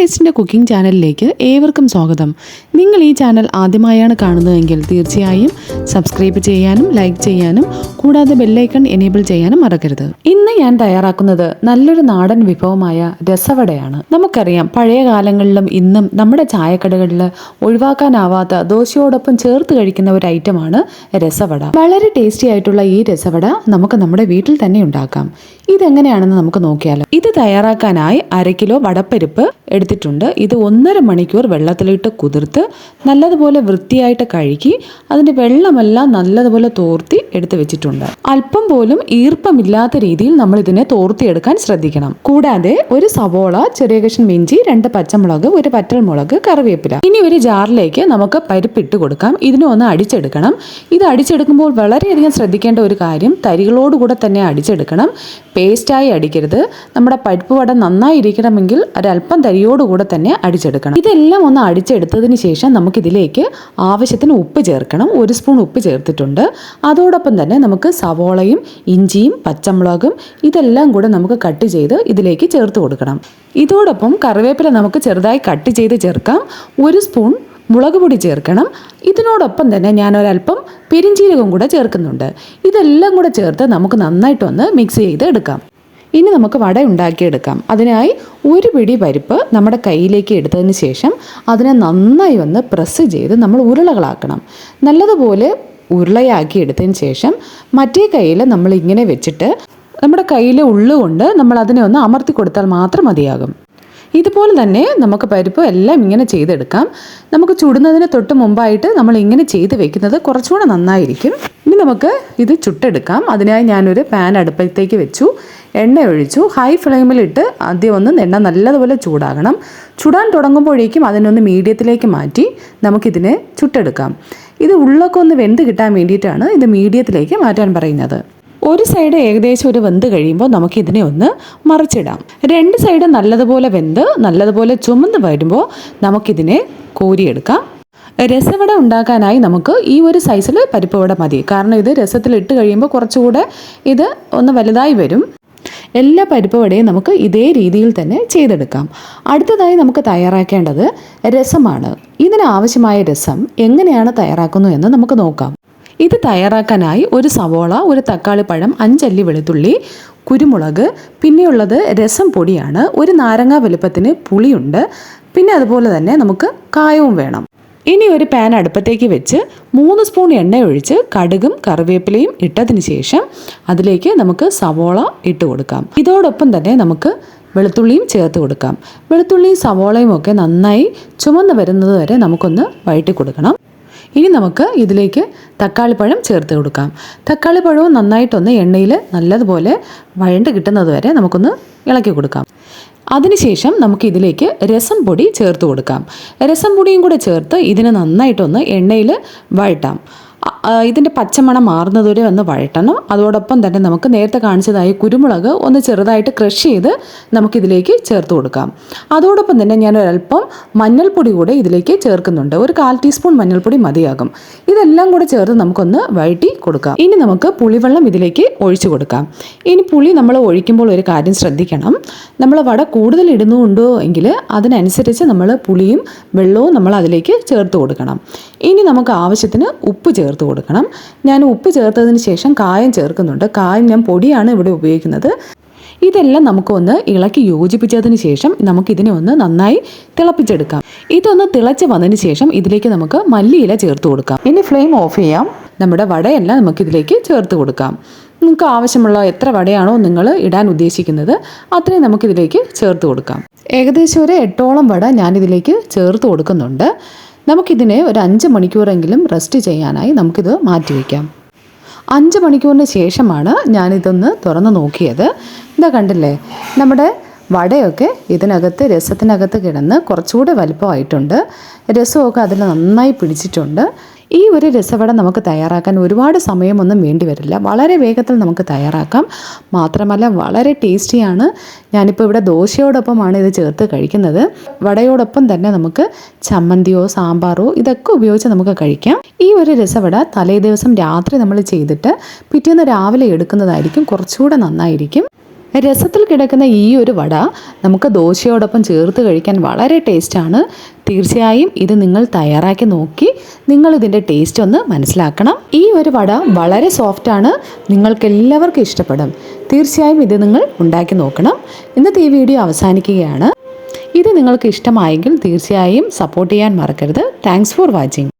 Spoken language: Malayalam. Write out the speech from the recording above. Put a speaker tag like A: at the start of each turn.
A: ടേസ്റ്റിന്റെ കുക്കിംഗ് ചാനലിലേക്ക് ഏവർക്കും സ്വാഗതം. നിങ്ങൾ ഈ ചാനൽ ആദ്യമായാണ് കാണുന്നതെങ്കിൽ തീർച്ചയായും സബ്സ്ക്രൈബ് ചെയ്യാനും ലൈക്ക് ചെയ്യാനും കൂടാതെ ബെല്ലൈക്കൺ എനേബിൾ ചെയ്യാനും മറക്കരുത്. ഇന്ന് ഞാൻ തയ്യാറാക്കുന്നത് നല്ലൊരു നാടൻ വിഭവമായ രസവടയാണ്. നമുക്കറിയാം പഴയ കാലങ്ങളിലും ഇന്നും നമ്മുടെ ചായക്കടകളിൽ ഒഴിവാക്കാനാവാത്ത ദോശയോടൊപ്പം ചേർത്ത് കഴിക്കുന്ന ഒരു ഐറ്റമാണ് രസവട. വളരെ ടേസ്റ്റി ആയിട്ടുള്ള ഈ രസവട നമുക്ക് നമ്മുടെ വീട്ടിൽ തന്നെ ഉണ്ടാക്കാം. ഇതെങ്ങനെയാണെന്ന് നമുക്ക് നോക്കിയാലോ. ഇത് തയ്യാറാക്കാനായി അര കിലോ വടപ്പരിപ്പ് എടുത്തിട്ടുണ്ട്. ഇത് ഒന്നര മണിക്കൂർ വെള്ളത്തിലിട്ട് കുതിർത്ത് നല്ലതുപോലെ വൃത്തിയായിട്ട് കഴുകി അതിന്റെ വെള്ളമെല്ലാം നല്ലതുപോലെ തോർത്തി എടുത്തു വെച്ചിട്ടുണ്ട്. അല്പം പോലും ഈർപ്പമില്ലാത്ത രീതിയിൽ നമ്മൾ ഇതിനെ തോർത്തിയെടുക്കാൻ ശ്രദ്ധിക്കണം. കൂടാതെ ഒരു സവോള ചെറിയ കഷ്ണം ഇഞ്ചി രണ്ട് പച്ചമുളക് ഒരു പറ്റൽമുളക് കറിവേപ്പില. ഇനി ഒരു ജാറിലേക്ക് നമുക്ക് പരിപ്പ് ഇട്ട് കൊടുക്കാം. ഇതിനെ ഒന്ന് അടിച്ചെടുക്കണം. ഇത് അടിച്ചെടുക്കുമ്പോൾ വളരെയധികം ശ്രദ്ധിക്കേണ്ട ഒരു കാര്യം തരികളോടുകൂടെ തന്നെ അടിച്ചെടുക്കണം. പേസ്റ്റായി അടിക്കരുത്. നമ്മുടെ പരിപ്പ് വട നന്നായി ഇരിക്കണമെങ്കിൽ ഒരല്പം തരിയോടുകൂടെ തന്നെ അടിച്ചെടുക്കണം. ഇതെല്ലാം ഒന്ന് അടിച്ചെടുത്തതിന് ശേഷം നമുക്കിതിലേക്ക് ആവശ്യത്തിന് ഉപ്പ് ചേർക്കണം. ഒരു സ്പൂൺ ഉപ്പ് ചേർത്തിട്ടുണ്ട്. അതോടൊപ്പം തന്നെ നമുക്ക് സവോളയും ഇഞ്ചിയും പച്ചമുളകും ഇതെല്ലാം കൂടെ നമുക്ക് കട്ട് ചെയ്ത് ഇതിലേക്ക് ചേർത്ത് കൊടുക്കണം. ഇതോടൊപ്പം കറിവേപ്പില നമുക്ക് ചെറുതായി കട്ട് ചെയ്ത് ചേർക്കാം. ഒരു സ്പൂൺ മുളക് പൊടി ചേർക്കണം. ഇതിനോടൊപ്പം തന്നെ ഞാൻ പെരിഞ്ചീരകം കൂടെ ചേർക്കുന്നുണ്ട്. ഇതെല്ലാം കൂടെ ചേർത്ത് നമുക്ക് നന്നായിട്ടൊന്ന് മിക്സ് ചെയ്ത് എടുക്കാം. ഇനി നമുക്ക് വട ഉണ്ടാക്കിയെടുക്കാം. അതിനായി ഒരു പിടി പരിപ്പ് നമ്മുടെ കയ്യിലേക്ക് എടുത്തതിന് ശേഷം അതിനെ നന്നായി ഒന്ന് പ്രസ് ചെയ്ത് നമ്മൾ ഉരുളകളാക്കണം. നല്ലതുപോലെ ഉരുളയാക്കി എടുത്തതിന് ശേഷം മറ്റേ കയ്യിൽ നമ്മൾ ഇങ്ങനെ വെച്ചിട്ട് നമ്മുടെ കയ്യിലെ ഉള്ളുകൊണ്ട് നമ്മൾ അതിനെ ഒന്ന് അമർത്തി കൊടുത്താൽ മാത്രം മതിയാകും. ഇതുപോലെ തന്നെ നമുക്ക് പരിപ്പ് എല്ലാം ഇങ്ങനെ ചെയ്തെടുക്കാം. നമുക്ക് ചുടുന്നതിന് തൊട്ട് മുമ്പായിട്ട് നമ്മൾ ഇങ്ങനെ ചെയ്ത് വെക്കുന്നത് കുറച്ചുകൂടെ നന്നായിരിക്കും. ഇനി നമുക്ക് ഇത് ചുട്ടെടുക്കാം. അതിനായി ഞാനൊരു പാൻ അടുപ്പത്തേക്ക് വെച്ചു. എണ്ണ ഒഴിച്ചു. ഹൈ ഫ്ലെയിമിലിട്ട് ആദ്യം ഒന്ന് എണ്ണ നല്ലതുപോലെ ചൂടാകണം. ചുടാൻ തുടങ്ങുമ്പോഴേക്കും അതിനൊന്ന് മീഡിയത്തിലേക്ക് മാറ്റി നമുക്കിതിനെ ചുട്ടെടുക്കാം. ഇത് ഉള്ളൊക്കെ ഒന്ന് വെന്ത് കിട്ടാൻ വേണ്ടിയിട്ടാണ് ഇത് മീഡിയത്തിലേക്ക് മാറ്റാൻ പറയുന്നത്. ഒരു സൈഡ് ഏകദേശം ഒരു വെന്ത് കഴിയുമ്പോൾ നമുക്ക് ഇതിനെ ഒന്ന് മറിച്ചിടാം. രണ്ട് സൈഡ് നല്ലതുപോലെ വെന്ത് നല്ലതുപോലെ ചുമന്ന് വരുമ്പോൾ നമുക്കിതിനെ കോരിയെടുക്കാം. രസവട ഉണ്ടാക്കാനായി നമുക്ക് ഈ ഒരു സൈസിൽ പരിപ്പ് വട മതി. കാരണം ഇത് രസത്തിൽ ഇട്ട് കഴിയുമ്പോൾ കുറച്ചുകൂടെ ഇത് ഒന്ന് വലുതായി വരും. എല്ലാ പരിപ്പ് വടയും നമുക്ക് ഇതേ രീതിയിൽ തന്നെ ചെയ്തെടുക്കാം. അടുത്തതായി നമുക്ക് തയ്യാറാക്കേണ്ടത് രസമാണ്. ഇതിനാവശ്യമായ രസം എങ്ങനെയാണ് തയ്യാറാക്കുന്നത് എന്ന് നമുക്ക് നോക്കാം. ഇത് തയ്യാറാക്കാനായി ഒരു സവോള ഒരു തക്കാളി പഴം അഞ്ചല്ലി വെളുത്തുള്ളി കുരുമുളക് പിന്നെയുള്ളത് രസം പൊടിയാണ് ഒരു നാരങ്ങ വലുപ്പത്തിന് പുളിയുണ്ട് പിന്നെ അതുപോലെ തന്നെ നമുക്ക് കായവും വേണം. ഇനി ഒരു പാൻ അടുപ്പത്തേക്ക് വെച്ച് മൂന്ന് സ്പൂൺ എണ്ണ ഒഴിച്ച് കടുകും കറിവേപ്പിലയും ഇട്ടതിന് ശേഷം അതിലേക്ക് നമുക്ക് സവോള ഇട്ട് കൊടുക്കാം. ഇതോടൊപ്പം തന്നെ നമുക്ക് വെളുത്തുള്ളിയും ചേർത്ത് കൊടുക്കാം. വെളുത്തുള്ളിയും സവോളയും ഒക്കെ നന്നായി ചുമന്ന് വരുന്നത് വരെ നമുക്കൊന്ന് വഴറ്റി കൊടുക്കണം. ഇനി നമുക്ക് ഇതിലേക്ക് തക്കാളിപ്പഴം ചേർത്ത് കൊടുക്കാം. തക്കാളിപ്പഴവും നന്നായിട്ടൊന്ന് എണ്ണയിൽ നല്ലതുപോലെ വഴണ്ട് കിട്ടുന്നത് വരെ നമുക്കൊന്ന് ഇളക്കി കൊടുക്കാം. അതിനുശേഷം നമുക്ക് ഇതിലേക്ക് രസം പൊടി ചേർത്ത് കൊടുക്കാം. രസം പൊടിയും കൂടെ ചേർത്ത് ഇതിനെ നന്നായിട്ടൊന്ന് എണ്ണയിൽ വഴട്ടാം. ഇതിന്റെ പച്ചമണം മാറുന്നതുവരെ ഒന്ന് വഴട്ടണം അതോടൊപ്പം തന്നെ നമുക്ക് നേരത്തെ കാണിച്ചതായി കുരുമുളക് ഒന്ന് ചെറുതായിട്ട് ക്രഷ് ചെയ്ത് നമുക്കിതിലേക്ക് ചേർത്ത് കൊടുക്കാം. അതോടൊപ്പം തന്നെ ഞാൻ ഒരല്പം മഞ്ഞൾപ്പൊടി കൂടെ ഇതിലേക്ക് ചേർക്കുന്നുണ്ട്. ഒരു കാൽ ടീസ്പൂൺ മഞ്ഞൾപ്പൊടി മതിയാകും. ഇതെല്ലാം കൂടെ ചേർത്ത് നമുക്കൊന്ന് വഴറ്റി കൊടുക്കാം. ഇനി നമുക്ക് പുളിവെള്ളം ഇതിലേക്ക് ഒഴിച്ചു കൊടുക്കാം. ഇനി പുളി നമ്മൾ ഒഴിക്കുമ്പോൾ ഒരു കാര്യം ശ്രദ്ധിക്കണം. നമ്മൾ വട കൂടുതൽ ഇടുന്നുണ്ടോ എങ്കിൽ അതിനനുസരിച്ച് നമ്മൾ പുളിയും വെള്ളവും നമ്മൾ അതിലേക്ക് ചേർത്ത് കൊടുക്കണം. ഇനി നമുക്ക് ആവശ്യത്തിന് ഉപ്പ് ചേർത്ത് കൊടുക്കണം. ഞാൻ ഉപ്പ് ചേർത്തതിന് ശേഷം കായം ചേർക്കുന്നുണ്ട്. കായം ഞാൻ പൊടിയാണ് ഇവിടെ ഉപയോഗിക്കുന്നത്. ഇതെല്ലാം നമുക്കൊന്ന് ഇളക്കി യോജിപ്പിച്ചതിന് ശേഷം നമുക്കിതിനെ ഒന്ന് നന്നായി തിളപ്പിച്ചെടുക്കാം. ഇതൊന്ന് തിളച്ച് വന്നതിന് ശേഷം ഇതിലേക്ക് നമുക്ക് മല്ലിയില ചേർത്ത് കൊടുക്കാം. ഇനി ഫ്ലെയിം ഓഫ് ചെയ്യാം. നമ്മുടെ വടയെല്ലാം നമുക്കിതിലേക്ക് ചേർത്ത് കൊടുക്കാം. നിങ്ങൾക്ക് ആവശ്യമുള്ള എത്ര വടയാണോ നിങ്ങൾ ഇടാൻ ഉദ്ദേശിക്കുന്നത് അത്രയും നമുക്കിതിലേക്ക് ചേർത്ത് കൊടുക്കാം. ഏകദേശം ഒരു എട്ടോളം വട ഞാനിതിലേക്ക് ചേർത്ത് കൊടുക്കുന്നുണ്ട്. നമുക്കിതിനെ ഒരു അഞ്ച് മണിക്കൂറെങ്കിലും റെസ്റ്റ് ചെയ്യാനായി നമുക്കിത് മാറ്റി വയ്ക്കാം. അഞ്ച് മണിക്കൂറിന് ശേഷമാണ് ഞാനിതൊന്ന് തുറന്ന് നോക്കിയത്. ഇതാ കണ്ടില്ലേ? നമ്മുടെ വടയൊക്കെ ഇതിനകത്ത് രസത്തിനകത്ത് കിടന്ന് കുറച്ചുകൂടെ വലുപ്പമായിട്ടുണ്ട്. രസമൊക്കെ അതിൽ നന്നായി പിടിച്ചിട്ടുണ്ട്. ഈ ഒരു രസവട നമുക്ക് തയ്യാറാക്കാൻ ഒരുപാട് സമയമൊന്നും വേണ്ടി വരില്ല. വളരെ വേഗത്തിൽ നമുക്ക് തയ്യാറാക്കാം. മാത്രമല്ല വളരെ ടേസ്റ്റിയാണ്. ഞാനിപ്പോൾ ഇവിടെ ദോശയോടൊപ്പമാണ് ഇത് ചേർത്ത് കഴിക്കുന്നത്. വടയോടൊപ്പം തന്നെ നമുക്ക് ചമ്മന്തിയോ സാമ്പാറോ ഇതൊക്കെ ഉപയോഗിച്ച് നമുക്ക് കഴിക്കാം. ഈ ഒരു രസവട തലേ ദിവസം രാത്രി നമ്മൾ ചെയ്തിട്ട് പിറ്റേന്ന് രാവിലെ എടുക്കുന്നതായിരിക്കും. കുറച്ചുകൂടെ നന്നായിരിക്കും. രസത്തിൽ കിടക്കുന്ന ഈ ഒരു വട നമുക്ക് ദോശയോടൊപ്പം ചേർത്ത് കഴിക്കാൻ വളരെ ടേസ്റ്റാണ്. തീർച്ചയായും ഇത് നിങ്ങൾ തയ്യാറാക്കി നോക്കി നിങ്ങൾ ഇതിന്റെ ടേസ്റ്റ് ഒന്ന് മനസ്സിലാക്കണം. ഈ ഒരു വട വളരെ സോഫ്റ്റാണ് നിങ്ങൾക്ക് എല്ലാവർക്കും ഇഷ്ടപ്പെടും. തീർച്ചയായും ഇത് നിങ്ങൾ ഉണ്ടാക്കി നോക്കണം. ഇന്നത്തെ ഈ വീഡിയോ അവസാനിക്കുകയാണ്. ഇത് നിങ്ങൾക്ക് ഇഷ്ടമായെങ്കിൽ തീർച്ചയായും സപ്പോർട്ട് ചെയ്യാൻ മറക്കരുത്. Thanks for watching